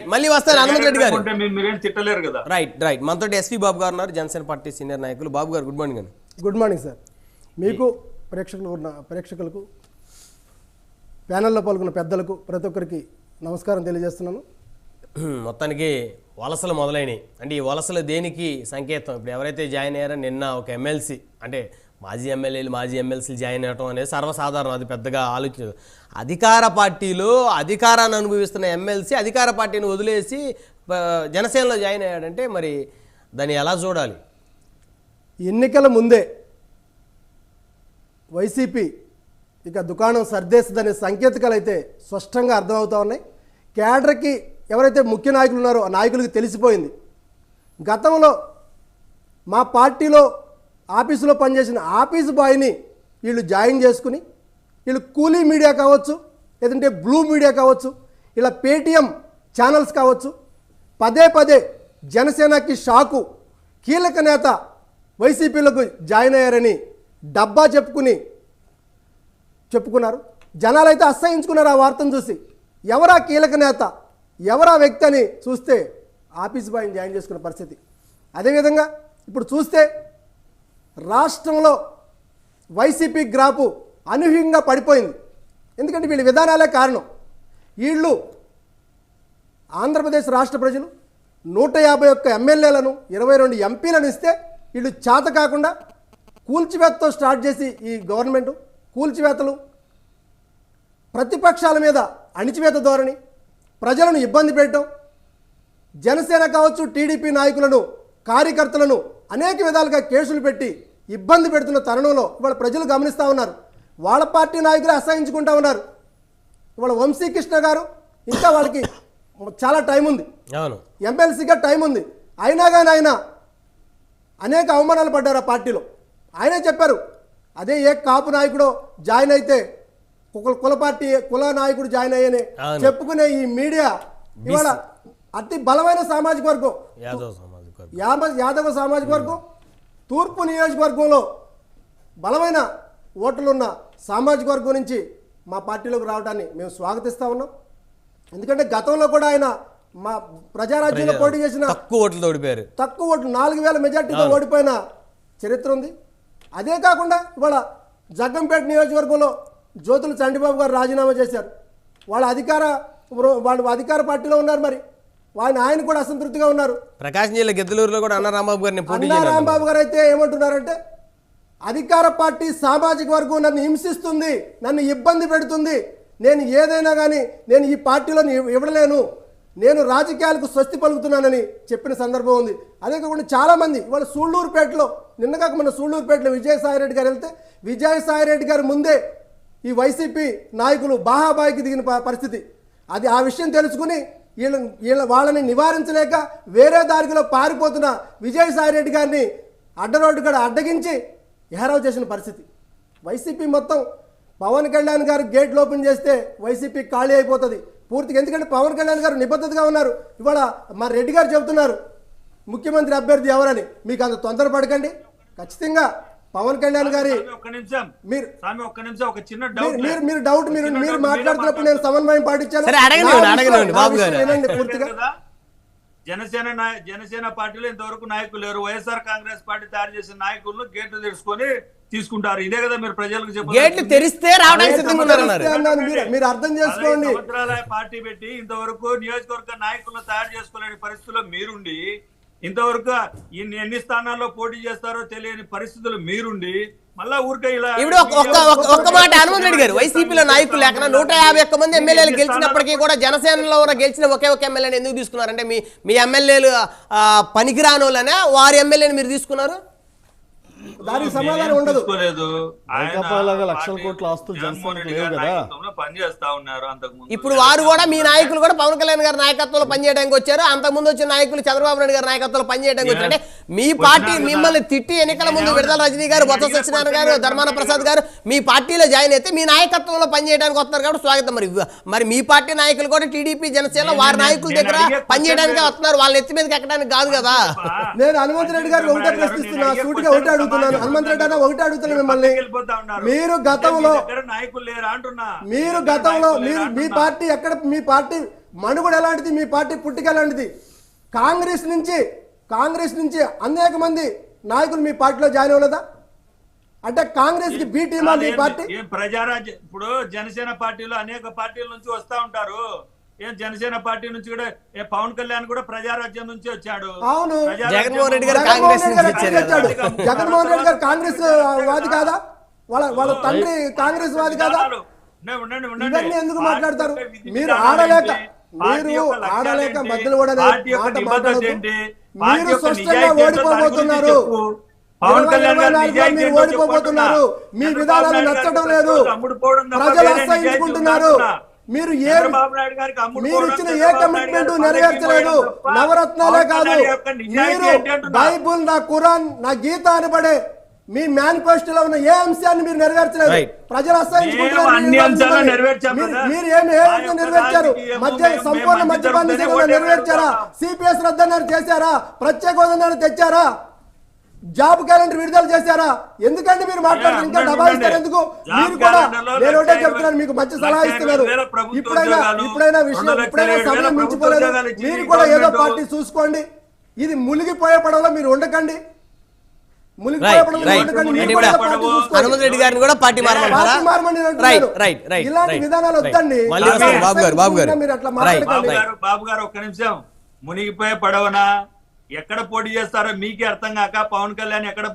మళ్ళీ వస్తారు హనుమంత్ రెడ్డి గారు. మీరు- తిట్టలేరు కదా. రైట్ రైట్ మనతో ఎస్పీ బాబు గారు ఉన్నారు జనసేన పార్టీ సీనియర్ నాయకులు. బాబు గారు గుడ్ మార్నింగ్ అండి గుడ్ మార్నింగ్ సార్ మీకు ప్రేక్షకులు ఉన్న ప్రేక్షకులకు ప్యానెల్లో పాల్గొన్న పెద్దలకు ప్రతి ఒక్కరికి నమస్కారం తెలియజేస్తున్నాను. మొత్తానికి వలసలు మొదలైనవి అంటే ఈ వలసలు దేనికి సంకేతం? ఇప్పుడు ఎవరైతే జాయిన్ అయ్యారో నిన్న ఒక ఎమ్మెల్సీ అంటే మాజీ ఎమ్మెల్యేలు మాజీ ఎమ్మెల్సీలు జాయిన్ అవ్వటం అనేది సర్వసాధారణం. అది పెద్దగా ఆలోచించదు అధికార పార్టీలో అధికారాన్ని అనుభవిస్తున్న ఎమ్మెల్సీ అధికార పార్టీని వదిలేసి జనసేనలో జాయిన్ అయ్యాడంటే మరి దాన్ని ఎలా చూడాలి? ఎన్నికల ముందే వైసీపీ ఇక దుకాణం సర్దేస్తుందనే సంకేతకాలు అయితే స్పష్టంగా అర్థమవుతా ఉన్నాయి. కేడర్కి ఎవరైతే ముఖ్య నాయకులు ఉన్నారో ఆ నాయకులకి తెలిసిపోయింది. గతంలో మా పార్టీలో ఆఫీసులో పనిచేసిన ఆఫీస్ బాయ్ని వీళ్ళు జాయిన్ చేసుకుని వీళ్ళు కూలీ మీడియా కావచ్చు లేదంటే బ్లూ మీడియా కావచ్చు ఇలా పేటీఎం ఛానల్స్ కావచ్చు పదే పదే జనసేనకి షాకు కీలక నేత వైసీపీలకు జాయిన్ అయ్యారని డబ్బా చెప్పుకుని చెప్పుకున్నారు. జనాలైతే అసహించుకున్నారు ఆ వార్తను చూసి. ఎవరా కీలక నేత ఎవరా వ్యక్తి అని చూస్తే ఆఫీస్ బాయ్ని జాయిన్ చేసుకున్న పరిస్థితి. అదేవిధంగా ఇప్పుడు చూస్తే రాష్ట్రంలో వైసీపీ గ్రాపు అనూహ్యంగా పడిపోయింది. ఎందుకంటే వీళ్ళ విధానాలే కారణం. వీళ్ళు ఆంధ్రప్రదేశ్ రాష్ట్ర ప్రజలు నూట యాభై ఒక్క ఎమ్మెల్యేలను ఇరవై రెండు ఎంపీలను ఇస్తే వీళ్ళు చేత కాకుండా కూల్చివేతతో స్టార్ట్ చేసి ఈ గవర్నమెంట్ కూల్చివేతలు ప్రతిపక్షాల మీద అణిచివేత ధోరణి ప్రజలను ఇబ్బంది పెట్టడం జనసేన కావచ్చు టీడీపీ నాయకులను కార్యకర్తలను అనేక విధాలుగా కేసులు పెట్టి ఇబ్బంది పెడుతున్న తరుణంలో ఇవాళ ప్రజలు గమనిస్తూ ఉన్నారు. వాళ్ళ పార్టీ నాయకులు అసహించుకుంటా ఉన్నారు. ఇవాళ వంశీకృష్ణ గారు ఇంకా వాళ్ళకి చాలా టైం ఉంది. ఎమ్మెల్సీగా టైం ఉంది. అయినా కానీ ఆయన అనేక అవమానాలు పడ్డారు ఆ పార్టీలో. ఆయనే చెప్పారు అదే ఏ కాపు నాయకుడో జాయిన్ అయితే కుల కుల పార్టీ కుల నాయకుడు జాయిన్ అయ్యని. చెప్పుకునే ఈ మీడియా ఇవాళ అతి బలమైన సామాజిక వర్గం. యాదవ్ సామాజిక వర్గం. తూర్పు నియోజకవర్గంలో బలమైన ఓట్లున్న సామాజిక వర్గం నుంచి మా పార్టీలోకి రావడాన్ని మేము స్వాగతిస్తా ఉన్నాం. ఎందుకంటే గతంలో కూడా ఆయన మా ప్రజారాజ్యంలో పోటీ చేసిన తక్కువ ఓట్లు ఓడిపోయారు. తక్కువ ఓట్లు నాలుగు వేల మెజార్టీతో ఓడిపోయిన చరిత్ర ఉంది. అదే కాకుండా ఇవాళ జగ్గంపేట నియోజకవర్గంలో జ్యోతుల చండిబాబు గారు రాజీనామా చేశారు. వాళ్ళ అధికార వాళ్ళు అధికార పార్టీలో ఉన్నారు మరి. ఆయన ఆయన కూడా అసంతృప్తిగా ఉన్నారు. ప్రకాశం జిల్లా గిద్దలూరులో కూడా అన్న రాంబాబు గారిని పోటీ అన్నా చేయాలి రాంబాబు గారు అయితే ఏమంటున్నారంటే అధికార పార్టీ సామాజిక వర్గం నన్ను హింసిస్తుంది నన్ను ఇబ్బంది పెడుతుంది నేను ఏదైనా కానీ నేను ఈ పార్టీలో ఇవ్- ఇవ్వలేను నేను రాజకీయాలకు స్వస్తి పలుకుతున్నానని చెప్పిన సందర్భం ఉంది. అదే కాకుండా చాలామంది ఇవాళ సూళ్ళూరుపేటలో నిన్నగాక మన సూళ్ళూరుపేటలో విజయసాయిరెడ్డి గారు వెళ్తే విజయసాయిరెడ్డి గారు ముందే ఈ వైసీపీ నాయకులు బాహాబాయికి దిగిన పరిస్థితి. అది ఆ విషయం తెలుసుకుని వీళ్ళ వీళ్ళ వాళ్ళని నివారించలేక వేరే దారిలో పారిపోతున్న విజయసాయి రెడ్డి గారిని అడ్డరోడ్డు కూడా అడ్డగించి ఎహరావు చేసిన పరిస్థితి. వైసీపీ మొత్తం పవన్ కళ్యాణ్ గారు గేట్లు ఓపెన్ చేస్తే వైసీపీ ఖాళీ అయిపోతుంది. పూర్తిగా ఎందుకంటే పవన్ కళ్యాణ్ గారు నిబద్ధతగా ఉన్నారు. ఇవాళ మా రెడ్డి గారు చెబుతున్నారు ముఖ్యమంత్రి అభ్యర్థి ఎవరని. మీకు అంత తొందరపడకండి. ఖచ్చితంగా పవన్ కళ్యాణ్ గారి స్వామి, ఒక్క నిమిషం. మీరు స్వామి ఒక్క నిమిషం ఒక చిన్న మీరు డౌట్ మీరు మీరు డౌట్ మీరు మీరు మాట్లాడుతున్నప్పుడు నేను సమన్వయం పాటించాను పూర్తిగా. కదా జనసేన నాయ- జనసేన పార్టీలో ఇంతవరకు నాయకులు లేరు. వైఎస్ఆర్ కాంగ్రెస్ పార్టీ తయారు చేసిన నాయకులను గేట్లు తెరుచుకొని తీసుకుంటారు. ఇదే కదా మీరు ప్రజలకు అన్నాను మీరు మీరు అర్థం చేసుకోండి. పార్టీ పెట్టి ఇంతవరకు నియోజకవర్గ నాయకులను తయారు చేసుకోలేని పరిస్థితుల్లో మీరుండి ఇంతవరకు ఇన్ని ఎన్ని స్థానాల్లో పోటీ చేస్తారో తెలియని పరిస్థితులు మీరుండి మళ్ళా ఊరికే ఇలా ఇప్పుడు ఒక్క మాట హనుమంత్ రెడ్డి గారు వైసీపీలో నాయకులు లేకుండా నూట యాభై ఒక్క మంది ఎమ్మెల్యేలు గెలిచినప్పటికీ కూడా జనసేనలో ఉన్న గెలిచిన ఒకే ఒక ఎమ్మెల్యేని ఎందుకు తీసుకున్నారంటే మీ మీ ఎమ్మెల్యేలు ఆ, పనికిరాని వాళ్ళనే వారి ఎమ్మెల్యేని మీరు తీసుకున్నారు? దానికి సమాధానం ఉండదు. లక్షల కోట్ల ఆస్తులు జనసేనకు గారి లేవు కదా. పనిచేస్తా ఉన్నారు ఇప్పుడు వారు కూడా మీ నాయకులు కూడా పవన్ కళ్యాణ్ గారి నాయకత్వంలో పనిచేయడానికి వచ్చారు. అంతకుముందు వచ్చిన నాయకులు చంద్రబాబు నాయుడు గారి నాయకత్వంలో పనిచేయడానికి వచ్చారు. అంటే మీ పార్టీ మిమ్మల్ని తిట్టి ఎన్నికల ముందు విడుదల రజనీ గారు బొత్స సత్యనారాయణ గారు ధర్మాన ప్రసాద్ గారు మీ పార్టీలో జాయిన్ అయితే మీ నాయకత్వంలో పనిచేయడానికి వస్తున్నారు కాబట్టి స్వాగతం. మరి మరి మీ పార్టీ నాయకులు కూడా టీడీపీ జనసేన వారి నాయకుల దగ్గర పనిచేయడానికి వస్తున్నారు. వాళ్ళ ఎత్తి మీదకి ఎక్కడానికి కాదు కదా. నేను హనుమంత్ రెడ్డి గారికి ఒకటే ప్రశ్నిస్తున్నా. సూటిగా ఒకటే అడుగుతున్నాను. హనుమంత్ రెడ్డి అన్న ఒకటే అడుగుతున్నాను మిమ్మల్ని. మీరు గతంలో మీ దగ్గర నాయకులు లేరా అంటున్నా. మీరు గతంలో మీరు మీ. పార్టీ ఎక్కడ మీ పార్టీ మనుగడ ఎలాంటిది? మీ పార్టీ పుట్టుక ఎలాంటిది? కాంగ్రెస్ నుంచి కాంగ్రెస్ నుంచి అనేక మంది నాయకులు మీ పార్టీలో జాయిన్ అవ్వలేదా? అంటే కాంగ్రెస్కి బి టీమా మీ ఏం- పార్టీ? ప్రజారాజ్య ఇప్పుడు జనసేన పార్టీలో అనేక పార్టీల నుంచి వస్తా ఉంటారు. ఏం జనసేన పార్టీ నుంచి కూడా ఏ పవన్ కళ్యాణ్ కూడా ప్రజారాజ్యం నుంచి వచ్చాడు అవును. జగన్మోహన్ రెడ్డి గారు కాంగ్రెస్? జగన్మోహన్ రెడ్డి గారు వాది కాదా వాళ్ళ వాళ్ళ తండ్రి కాంగ్రెస్ వాది కాదా ఉండండి, ఉండండి, ఉండండి. ఇవన్నీ ఎందుకు మాట్లాడతారు మీరు ఆడలేక మీరు ఆడలేక? మధ్యలో కూడా మాట మాట్లాడదు మీరు స్పష్టంగా ఓడిపోబోతున్నారు. పవన్ కళ్యాణ్ మీరు ఓడిపోబోతున్నారు. మీ విధానాలు నచ్చడం లేదు ప్రజలు అసహించుకుంటున్నారు? మీరు ఏ మీరు ఇచ్చిన ఏ కమిట్మెంట్ నెరవేర్చలేదు. నవరత్నాలే కాదు. మీరు? బైబుల్ నా ఖురాన్ నా గీత అనబడే మీ మేనిఫెస్టోలో ఉన్న ఏ అంశాన్ని మీరు నెరవేర్చలేదు. ప్రజలు అసహించుకుంటున్నారు మీరు ఏమి ఏ నెరవేర్చారు? మధ్య సంపూర్ణ మేము మద్యపాన మంచి నిషేధం జరుగుతుందని నెరవేర్చారా. సిపిఎస్ రద్దన్నారు చేశారా? ప్రత్యేక హోదాను తెచ్చారా? జాబ్ క్యాలెండర్ విడుదల చేశారా? ఎందుకండి మీరు మాట్లాడుతున్నారు ఇంకా ఉండండి, డబ్బా ఇస్తారు ఉండండి. ఎందుకు మీరు కూడా నేను ఒకటే చెప్తున్నాను మీకు మంచి సలహా ఇస్తున్నారు. ఇప్పుడైనా ఇప్పుడైనా విషయం ఇప్పుడైనా సమయం మించిపోలేదు మీరు కూడా ఏదో పార్టీ చూసుకోండి. ఇది మునిగిపోయే పడవలో మీరు ఉండకండి. హనుమంత్ రెడ్డి గారిని కూడా పార్టీ మారమంటారా? ఇలాంటి విధానాలు. వద్దండి. బాబు గారు బాబు గారు బాబు గారు ఒక్క నిమిషం. మునిగిపోయే పడవనా? ఎక్కడ పోటీ చేస్తారో మీకే అర్థం కాక పవన్ కళ్యాణ్ ఎక్కడ